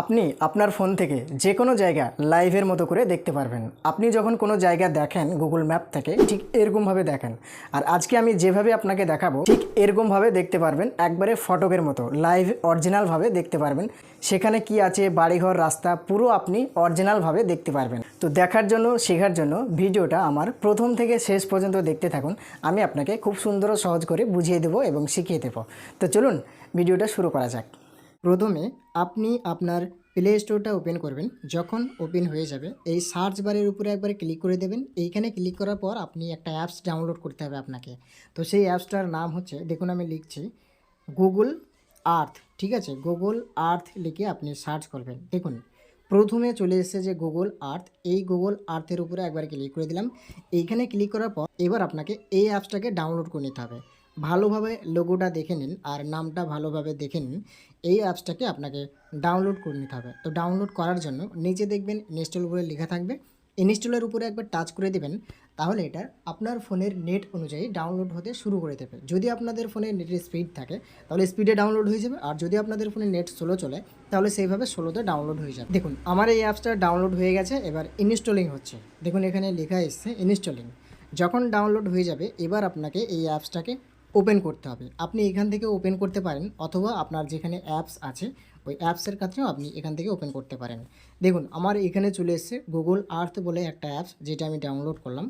আপনি আপনার ফোন থেকে যে কোনো জায়গা লাইভের মতো করে দেখতে পারবেন। আপনি যখন কোনো জায়গা দেখেন গুগল ম্যাপ থেকে, ঠিক এরকমভাবে দেখেন। আর আজকে আমি যেভাবে আপনাকে দেখাবো, ঠিক এরকমভাবে দেখতে পারবেন। একবারে ফটকের মতো লাইভ অরিজিনালভাবে দেখতে পারবেন। সেখানে কি আছে, বাড়িঘর, রাস্তা, পুরো আপনি অরিজিনালভাবে দেখতে পারবেন। তো দেখার জন্য, শেখার জন্য ভিডিওটা আমার প্রথম থেকে শেষ পর্যন্ত দেখতে থাকুন। আমি আপনাকে খুব সুন্দর সহজ করে বুঝিয়ে দেবো এবং শিখিয়ে দেবো। তো চলুন, ভিডিওটা শুরু করা যাক। প্রথমে আপনি আপনার প্লে স্টোরটা ওপেন করবেন। যখন ওপেন হয়ে যাবে, এই সার্চ বারের উপরে একবার ক্লিক করে দেবেন। এইখানে ক্লিক করার পর আপনি একটা অ্যাপস ডাউনলোড করতে হবে আপনাকে। তো সেই অ্যাপসটার নাম হচ্ছে, দেখুন আমি লিখছি গুগল আর্থ ঠিক আছে? গুগল আর্থ লিখে আপনি সার্চ করবেন। দেখুন, প্রথমে চলে এসেছে যে গুগল আর্থ এই গুগল আর্থের উপরে একবার ক্লিক করে দিলাম। এইখানে ক্লিক করার পর এবার আপনাকে এই অ্যাপসটাকে ডাউনলোড করে নিতে হবে। ভালোভাবে লোগোটা দেখে নিন আর নামটা ভালোভাবে দেখে নিন। এই অ্যাপসটাকে আপনাকে ডাউনলোড করে নিতে হবে। তো ডাউনলোড করার জন্য নিচে দেখবেন ইনস্টল বলে লেখা থাকবে। ইনস্টলের উপরে একবার টাচ করে দেবেন, তাহলে এটা আপনার ফোনের নেট অনুযায়ী ডাউনলোড হতে শুরু করে দেবে। যদি আপনাদের ফোনে নেটের স্পিড থাকে, তাহলে স্পিডে ডাউনলোড হয়ে যাবে। আর যদি আপনাদের ফোনে নেট স্লো চলে, তাহলে সেইভাবে স্লোতে ডাউনলোড হয়ে যাবে। দেখুন, আমার এই অ্যাপসটা ডাউনলোড হয়ে গেছে, এবার ইনস্টলিং হচ্ছে। দেখুন, এখানে লেখা এসছে ইনস্টলিং যখন ডাউনলোড হয়ে যাবে, এবার আপনাকে এই অ্যাপসটাকে ওপেন করতে হবে। আপনি এখান থেকে ওপেন করতে পারেন অথবা আপনার যেখানে অ্যাপস আছে, ওই অ্যাপসের কাছেও আপনি এখান থেকে ওপেন করতে পারেন। দেখুন, আমার এখানে চলে এসেছে গুগল আর্থ বলে একটা অ্যাপস যেটা আমি ডাউনলোড করলাম।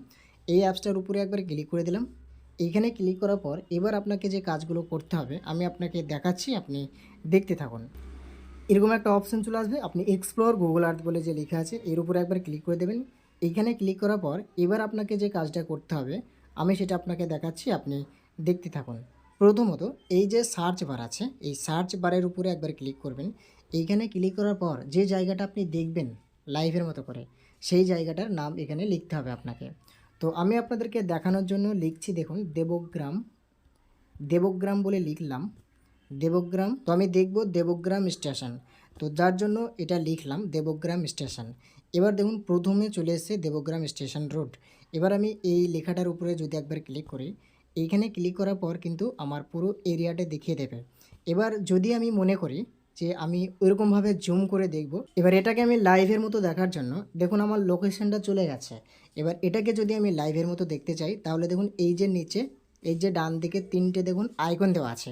এই অ্যাপসটার উপরে একবার ক্লিক করে দিলাম। এইখানে ক্লিক করার পর এবার আপনাকে যে কাজগুলো করতে হবে, আমি আপনাকে দেখাচ্ছি, আপনি দেখতে থাকুন। এরকম একটা অপশন চলে আসবে। আপনি এক্সপ্লোর গুগল আর্থ বলে যে লেখা আছে, এর উপরে একবার ক্লিক করে দেবেন। এইখানে ক্লিক করার পর এবার আপনাকে যে কাজটা করতে হবে, আমি সেটা আপনাকে দেখাচ্ছি। আপনি দেখতে থাকুন। প্রথমত এই যে সার্চ বার আছে, এই সার্চ বারের উপরে একবার ক্লিক করবেন। এইখানে ক্লিক করার পর যে জায়গাটা আপনি দেখবেন লাইভের মতো করে, সেই জায়গাটার নাম এখানে লিখতে হবে আপনাকে। তো আমি আপনাদেরকে দেখানোর জন্য লিখছি দেখুন, দেবগ্রাম। দেবগ্রাম বলে লিখলাম। দেবগ্রাম, তো আমি দেখব দেবগ্রাম স্টেশন তো যার জন্য এটা লিখলাম, দেবগ্রাম স্টেশন এবার দেখুন, প্রথমে চলে এসেছে দেবগ্রাম স্টেশন রোড এবার আমি এই লেখাটার উপরে যদি একবার ক্লিক করি এইখানে ক্লিক করার পর কিন্তু আমার পুরো এরিয়াটা দেখিয়ে দেবে। এবার যদি আমি মনে করি যে আমি ওইরকমভাবে জুম করে দেখব, এবার এটাকে আমি লাইভের মতো দেখার জন্য দেখুন আমার লোকেশনটা চলে গেছে। এবার এটাকে যদি আমি লাইভের মতো দেখতে চাই, তাহলে দেখুন এই যে নিচে, এই যে ডান দিকে তিনটে দেখুন আইকন দেওয়া আছে।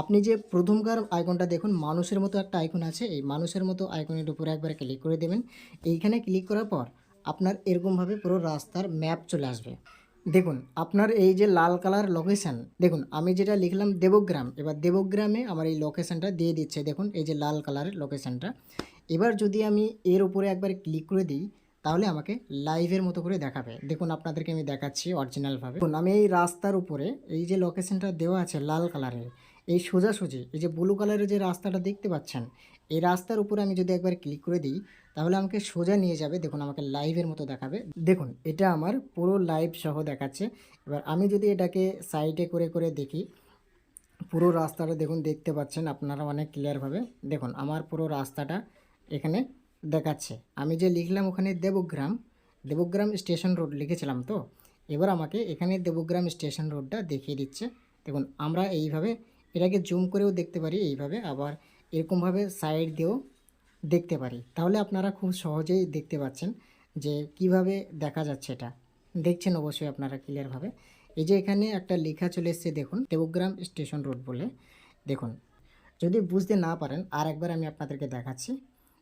আপনি যে প্রথমকার আইকনটা দেখুন, মানুষের মতো একটা আইকন আছে, এই মানুষের মতো আইকনের উপরে একবার ক্লিক করে দেবেন। এইখানে ক্লিক করার পর আপনার এরকমভাবে পুরো রাস্তার ম্যাপ চলে আসবে। দেখুন, আপনার এই যে লাল কালার লোকেশান দেখুন, আমি যেটা লিখলাম দেবগ্রাম, এবার দেবগ্রামে আমার এই লোকেশানটা দিয়ে দিচ্ছে, দেখুন, এই যে লাল কালারের লোকেশানটা এবার যদি আমি এর উপরে একবার ক্লিক করে দিই তাহলে আমাকে লাইভের মতো করে দেখাবে। দেখুন, আপনাদেরকে আমি দেখাচ্ছি অরিজিনালভাবে দেখুন, আমি এই রাস্তার উপরে, এই যে লোকেশনটা দেওয়া আছে লাল কালারের, এই সোজাসুজি, এই যে ব্লু কালারের যে রাস্তাটা দেখতে পাচ্ছেন, এই রাস্তার উপরে আমি যদি একবার ক্লিক করে দিই, তাহলে আমাকে সোজা নিয়ে যাবে। দেখুন, আমাকে লাইভের মতো দেখাবে। দেখুন, এটা আমার পুরো লাইভ সহ দেখাচ্ছে। এবার আমি যদি এটাকে সাইডে করে করে দেখি, পুরো রাস্তাটা দেখুন, দেখতে পাচ্ছেন আপনারা অনেক ক্লিয়ারভাবে দেখুন, আমার পুরো রাস্তাটা এখানে দেখাচ্ছে। আমি যে লিখলাম ওখানে দেবগ্রাম দেবগ্রাম স্টেশন রোড লিখেছিলাম তো? এবার আমাকে এখানে দেবগ্রাম স্টেশন রোডটা দেখিয়ে দিচ্ছে। দেখুন, আমরা এইভাবে এটাকে জুম করেও দেখতে পারি, এইভাবে আবার এরকমভাবে সাইড দিয়েও দেখতে পারি। তাহলে আপনারা খুব সহজেই দেখতে পাচ্ছেন যে কীভাবে দেখা যাচ্ছে এটা। দেখছেন অবশ্যই আপনারা ক্লিয়ারভাবে। এই যে এখানে একটা লেখা চলে এসছে, দেখুন, দেবগ্রাম স্টেশন রোড বলে। দেখুন, যদি বুঝতে না পারেন আর একবার আমি আপনাদেরকে দেখাচ্ছি।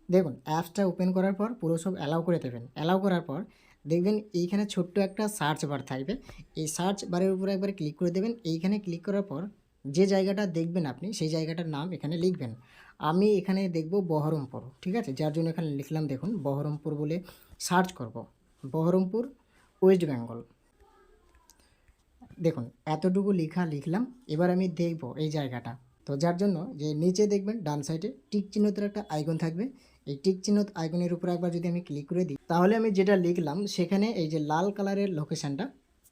দেখুন অ্যাপসটা ওপেন করার পর পুরো সব অ্যালাউ করে দেবেন। অ্যালাউ করার পর দেখবেন এইখানে ছোট্ট একটা সার্চ বার থাকবে। এই সার্চ বারের উপরে একবার ক্লিক করে দেবেন। এইখানে ক্লিক করার পর যে জায়গাটা দেখবেন আপনি, সেই জায়গাটার নাম এখানে লিখবেন। আমি এখানে দেখব বহরমপুর, ঠিক আছে? যার জন্য এখানে লিখলাম, দেখুন, বহরমপুর বলে সার্চ করব। বহরমপুর ওয়েস্ট বেঙ্গল দেখুন, এতটুকু লেখা লিখলাম। এবার আমি দেখব এই জায়গাটা। তো যার জন্য যে নিচে দেখবেন, ডান সাইডে টিক চিহ্নতের একটা আইকন থাকবে। এই টিক চিহ্ন আইকনের উপর একবার যদি আমি ক্লিক করে দিই, তাহলে আমি যেটা লিখলাম সেখানে এই যে লাল কালারের লোকেশানটা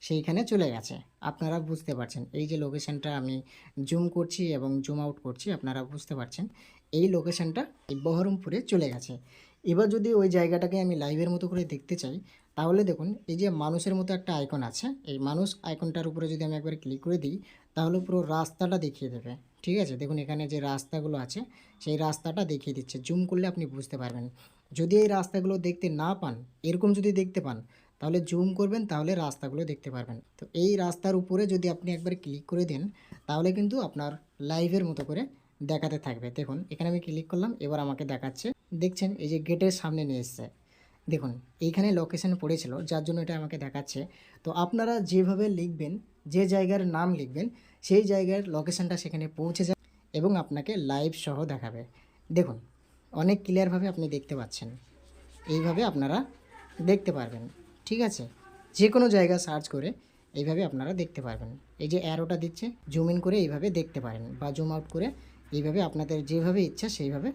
সেইখানে চলে গেছে। আপনারা বুঝতে পারছেন। এই যে লোকেশানটা আমি জুম করছি এবং জুম আউট করছি, আপনারা বুঝতে পারছেন। এই লোকেশানটা এই বহরমপুরে চলে গেছে। এবার যদি ওই জায়গাটাকে আমি লাইভের মতো করে দেখতে চাই তাহলে দেখুন, এই যে মানুষের মতো একটা আইকন আছে, এই মানুষ আইকনটার উপরে যদি আমি একবার ক্লিক করে দিই, তাহলে পুরো রাস্তাটা দেখিয়ে দেবে। ঠিক আছে? দেখুন, এখানে যে রাস্তাগুলো আছে, সেই রাস্তাটা দেখিয়ে দিচ্ছে। জুম করলে আপনি বুঝতে পারবেন। যদি এই রাস্তাগুলো দেখতে না পান, এরকম যদি দেখতে পান, তাহলে জুম করবেন, তাহলে রাস্তাগুলো দেখতে পারবেন। তো এই রাস্তার উপরে যদি আপনি একবার ক্লিক করে দেন, তাহলে কিন্তু আপনার লাইভের মতো করে দেখাতে থাকবে। দেখুন, এখানে আমি ক্লিক করলাম, এবার আমাকে দেখাচ্ছে। দেখছেন, এই যে গেটের সামনে নিয়ে এসছে। দেখুন, এইখানে লোকেশন পড়েছিল, যার জন্য এটা আমাকে দেখাচ্ছে। তো আপনারা যেভাবে লিখবেন, যে জায়গার নাম লিখবেন, সেই জায়গার লোকেশনটা সেখানে পৌঁছে যায় এবং আপনাকে লাইভ সহ দেখাবে। দেখুন, অনেক ক্লিয়ারভাবে আপনি দেখতে পাচ্ছেন। এইভাবে আপনারা দেখতে পারবেন, ঠিক আছে? যে কোনো জায়গা সার্চ করে এইভাবে আপনারা দেখতে পারবেন। এই যে অ্যারোটা দিচ্ছে জুম ইন করে এইভাবে দেখতে পারেন বা জুম আউট করে এইভাবে আপনাদের যেভাবে ইচ্ছা সেইভাবে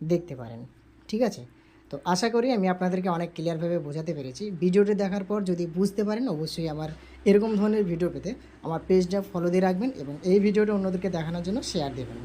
দেখতে পারেন, ঠিক আছে? তো আশা করি আমি আপনাদেরকে অনেক ক্লিয়ারভাবে বোঝাতে পেরেছি। ভিডিওটি দেখার পর যদি বুঝতে পারেন, অবশ্যই আমার এরকম ধরনের ভিডিও পেতে আমার পেজটা ফলো দিয়ে রাখবেন এবং এই ভিডিওটা অন্যদেরকে দেখানোর জন্য শেয়ার দেবেন